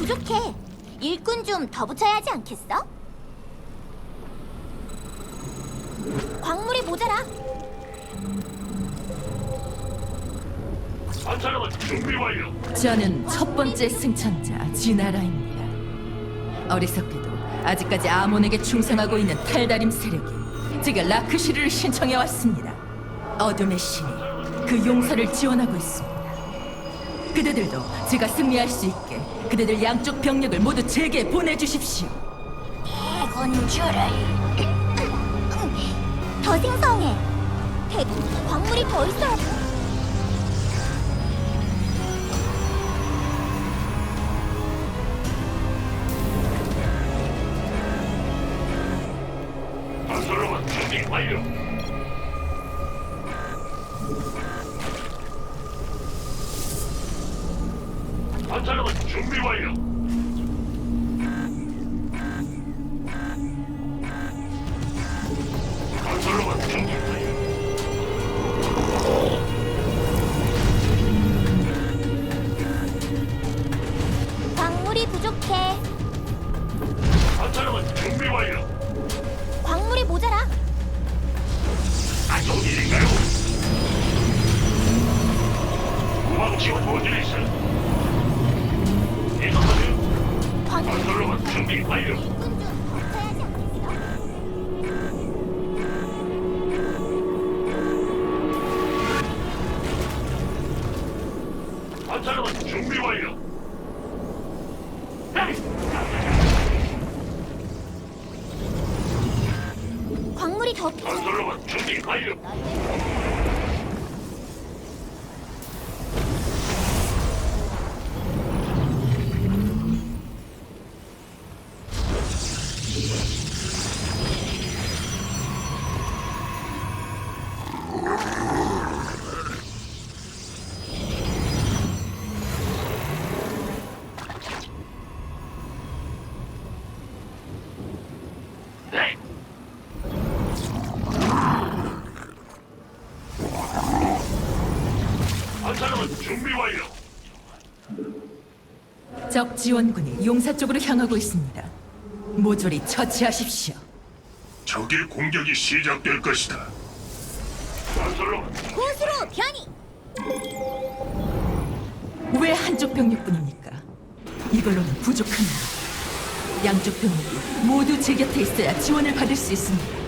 부족해. 일꾼 좀 더 붙여야 하지 않겠어? 광물이 모자라. 건설로봇 준비 완료. 저는 첫 번째 승천자 지나라입니다. 어리석게도 아직까지 아몬에게 충성하고 있는 탈다림 세력이 제가 라크시르를 신청해 왔습니다. 어둠의 신이 그 용서를 지원하고 있습니다. 그대들도 제가 승리할 수 있게 그대들 양쪽 병력을 모두 제게 보내주십시오. 대군주를 더 생성해. 대 광물이 더 있어야 돼. 건설로봇 준비 완료. 건설로봇 준비 완료. 광물이 부족해. 건설로봇 준비 완료. 광물이 모자라. 안 좋은 일인가요? 후방 지원 모듈 있어. 계속하세요. 준비 완료. 건설로봇 준비 완료. 적 지원군이 용사 쪽으로 향하고 있습니다. 모조리 처치하십시오. 적의 공격이 시작될 것이다. 건설로봇 고수로 변이. 왜 한쪽 병력뿐입니까? 이걸로는 부족합니다. 양쪽 병력이 모두 제 곁에 있어야 지원을 받을 수 있습니다.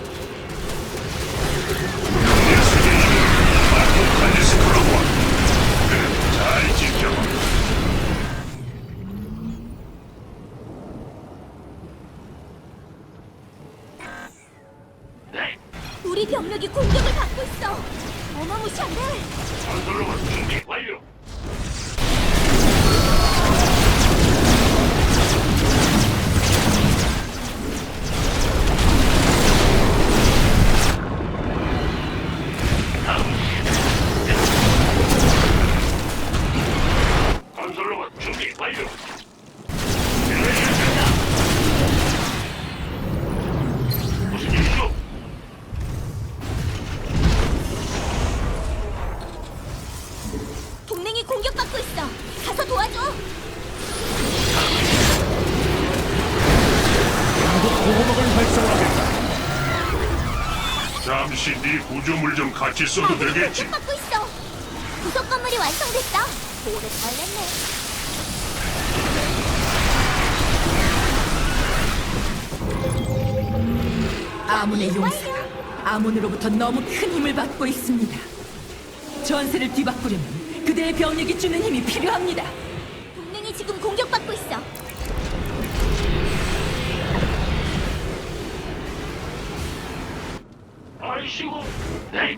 잠시 네 구조물 좀 같이 써도 되겠지? 공격받고 있어. 구석 건물이 완성됐어. 오래 걸렸네. 아몬의 용사가 아몬으로부터 너무 큰 힘을 받고 있습니다. 전세를 뒤바꾸려면 그대의 병력이 주는 힘이 필요합니다. 동맹이 지금 공격받고 있어. 아이씨고. 네.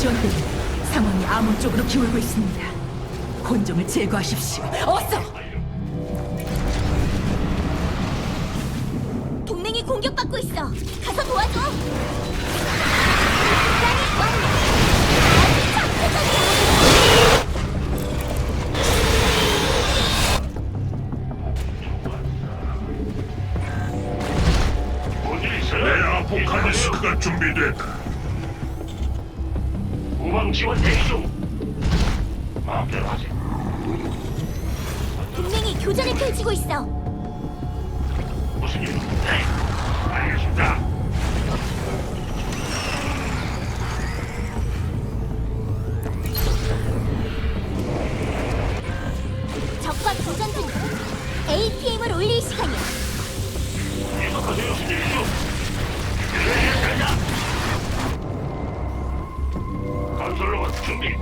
지원군이 상황이 암호 쪽으로 기울고 있습니다. 혼종을 제거하십시오. 어서! 동맹이 공격받고 있어. 가서 도와줘. 네, 준비됐다. 우방 지원 대기 중. 마음대로 하지. 동맹이 교전을 펼치고 있어. 무슨 일? 네. 알겠습니다. 준비.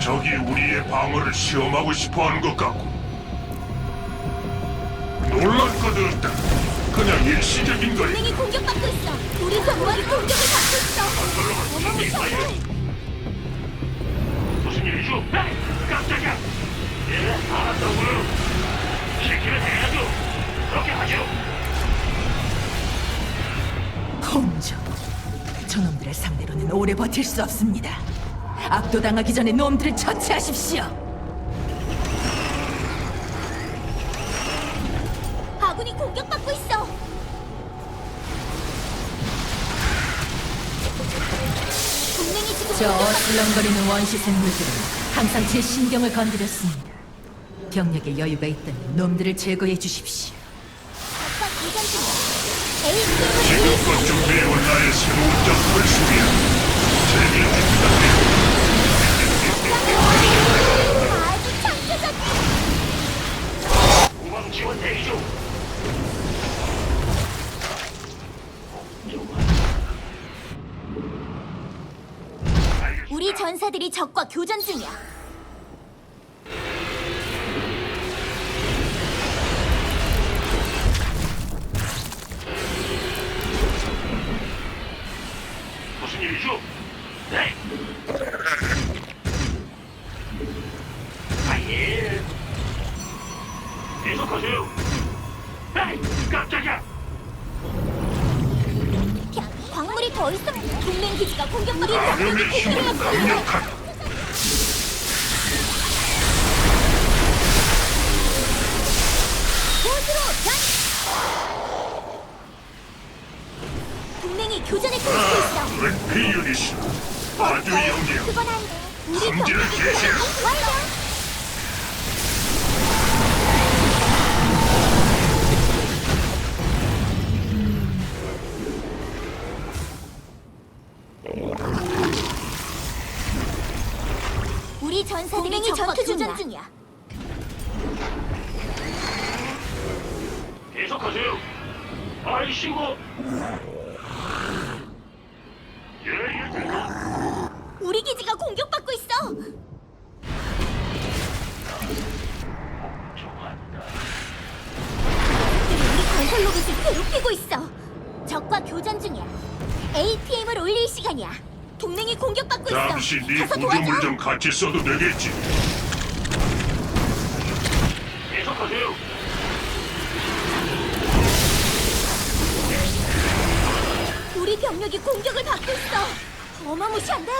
적이 우리의 방어를 시험하고 싶어 하는 것 같고 놀랄 것도 없다. 그냥 일시적인 거야. 동맹이 공격받고 있어. 우리 정말이 공격을 받고 있어. 어마무시한데. 무슨 일이죠? 에이, 깜짝이야. 예, 알았다고요. 시키면 해야죠. 그렇게 하죠. 공주. 저놈들을 상대로는 오래 버틸 수 없습니다. 압도당하기 전에 놈들을 처치하십시오. 아군이 공격 저 어슬렁거리는 원시 생물들은 항상 제 신경을 건드렸습니다. 병력에 여유가 있다면 놈들을 제거해 주십시오. 적과 교전 중이야. APM을 지금껏 준비해온 나의 새로운 작품을. 재미있다. 교전 중이야. 무슨 일이죠? 네. 아, 예. 계속하세요. 에이, 깜짝이야. 야, 광물이 더 있어. 동맹 기지가 공격받고 있어. 감염의 힘은 강력하다. 동맹이 교전을 펼치고 있어. 렉피 유닛. 아주 영리하고 그건 안 돼. 우리 성질을 병력이 개시해. 완료. 우리 전사들이 전투 교전 중이야. 계속하 시간이야. 동맹이 공격받고 있어. 잠시 네 가서 구조물 도와줘. 좀 같이 써도 되겠지. 계속하세요. 우리 병력이 공격을 받고 있어. 어마무시한데.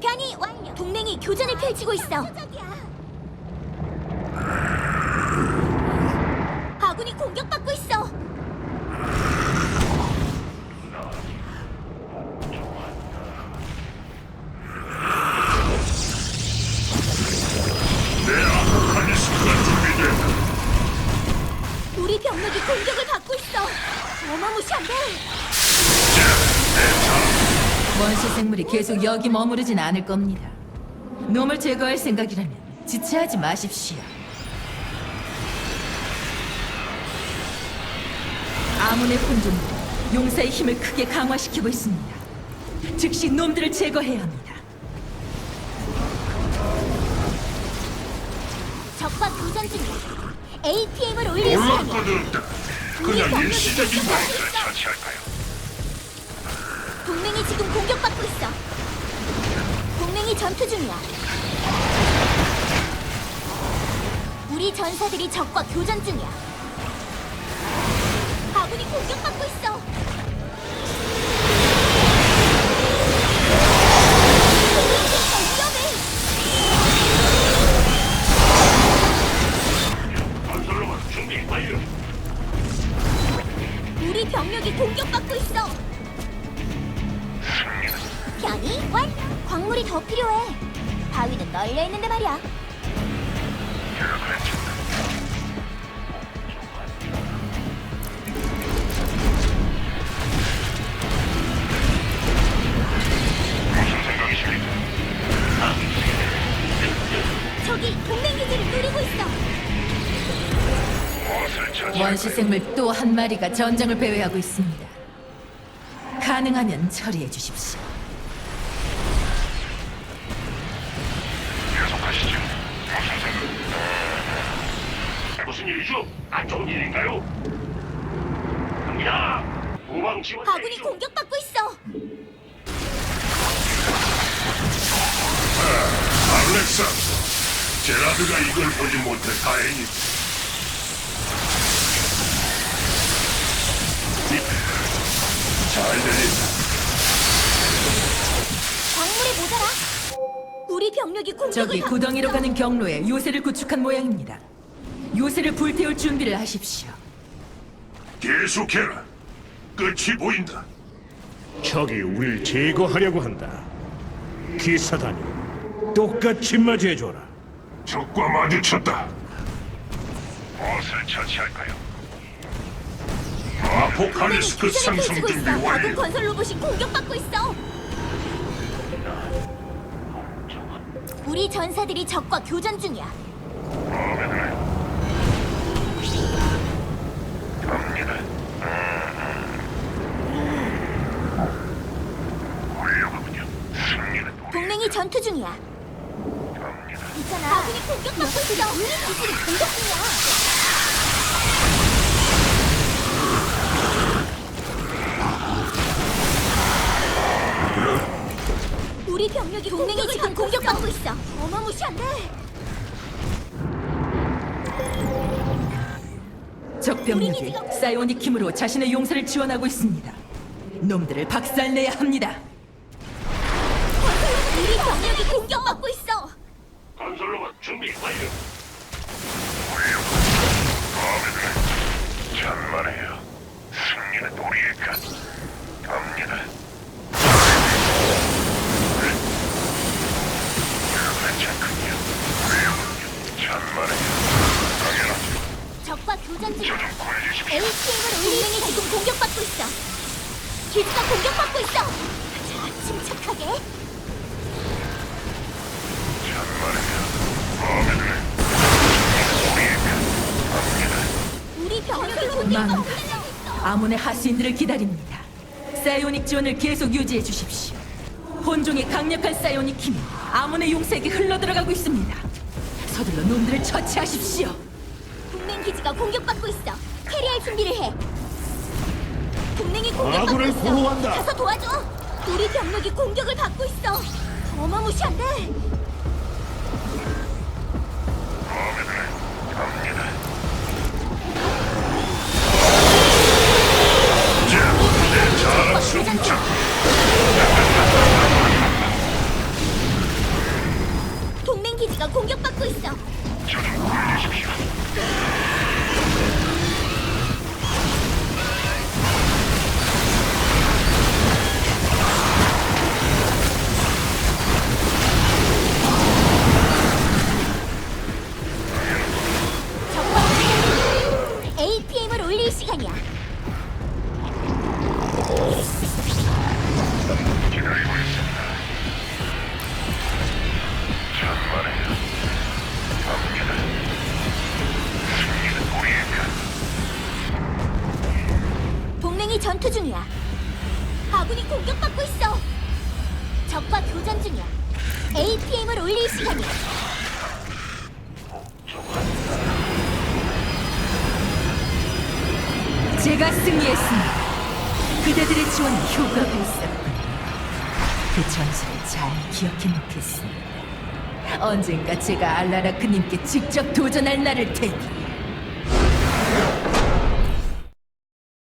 변이 완료. 동맹이 교전을 펼치고 있어. 아군이 공격받고 있어. 내 아포칼리스크가 준비된다. 우리 병력이 공격을 받고 있어. 어마무시한데. 원시 생물이 계속 여기 머무르진 않을 겁니다. 놈을 제거할 생각이라면 지체하지 마십시오. 아문의 혼종도 용사의 힘을 크게 강화시키고 있습니다. 즉시 놈들을 제거해야 합니다. 적과 교전 중이야. APM을 올릴 시간이야. 올라거든 그냥 일시적인 것을 처치할까요? 동맹이 지금 공격받고 있어. 동맹이 전투 중이야. 우리 전사들이 적과 교전 중이야. 아군이 공격받고 있어. 저기 동맹 기지를 노리고 있어. 무엇을? 원시 생물 또 한 마리가 전장을 배회하고 있습니다. 가능하면 처리해 주십시오. 계속하시죠. 무슨 생각? 무슨 일이죠? 안 좋은 일인가요? 갑니다. 우방 지원. 아군이 공격받고 있어. 알렉산더. 제라드가 이걸 보지 못해 다행이. 잘 들린다. 광물이 모자라. 우리 병력이 공격을 저기 받고 구덩이로 있어. 가는 경로에 요새를 구축한 모양입니다. 요새를 불태울 준비를 하십시오. 계속해라. 끝이 보인다. 적이 우릴 제거하려고 한다. 기사단이 똑같이 맞이해줘라. 적과 마주쳤다. 무엇을 처치할까요? 아포칼리스크 상승 펼치고 준비 있어. 아군 완료. 건설 로봇이 공격받고 있어. 우리 전사들이 적과 교전 중이야. 갑니다. 훌륭하군요. 승리는 동맹이 전투 중이야. 있잖아. 아군이 공격받고 있어. 우리 기지를 공격 중이야. 우리 병력이 동맹이 지금 공격받고 있어. 어마무시한데. 적 병력이 사이오닉 힘으로 자신의 용사를 지원하고 있습니다. 놈들을 박살내야 합니다. 있어. 아몬의 하수인들을 기다립니다. 사이오닉 지원을 계속 유지해 주십시오. 혼종의 강력한 사이오닉 힘이 아몬의 용사에게 흘러들어가고 있습니다. 서둘러 놈들을 처치하십시오. 동맹 기지가 공격받고 있어. 캐리할 준비를 해. 동맹이 공격받고 아군을 있어. 보호한다. 가서 도와줘. 우리 병력이 공격을 받고 있어. 어마무시한데. 갑니다. 작 동맹 기지가 공격받고 있어. 저좀 구해주십시오. 아군이 공격받고 있어. 적과 교전 중이야. APM을 올릴 시간이야. 제가 승리했습니다. 그대들의 지원이 효과가 있었군요. 그 전술을 잘 기억해 놓겠습니다. 언젠가 제가 알라라크님께 직접 도전할 날을 대비.